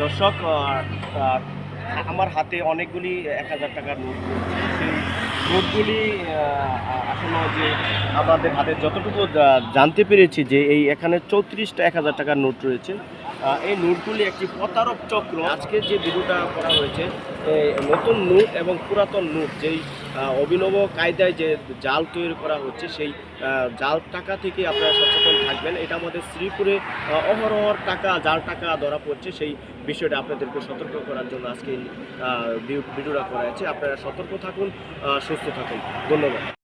দর্শক আমার হাতে অনেকগুলি এক হাজার টাকার নোট সেই নোটগুলি আসলে যে আমাদের হাতে যতটুকু জানতে পেরেছি যে এই এখানে চৌত্রিশটা এক হাজার টাকার নোট রয়েছে। এই নোটগুলি একটি প্রতারক চক্র। আজকে যে ভিডিওটা করা হয়েছে নতুন নোট এবং পুরাতন নোট, যেই অভিনব কায়দায় যে জাল তৈরি করা হচ্ছে, সেই জাল টাকা থেকে আপনারা সচেতন থাকবেন। এটা আমাদের শ্রীপুরে অহরহ অহরহর টাকা, জাল টাকা ধরা পড়ছে। সেই বিষয়টা আপনাদেরকে সতর্ক করার জন্য আজকে ভিডিওটা করা হয়েছে। আপনারা সতর্ক থাকুন সুস্থ থাকুন। ধন্যবাদ।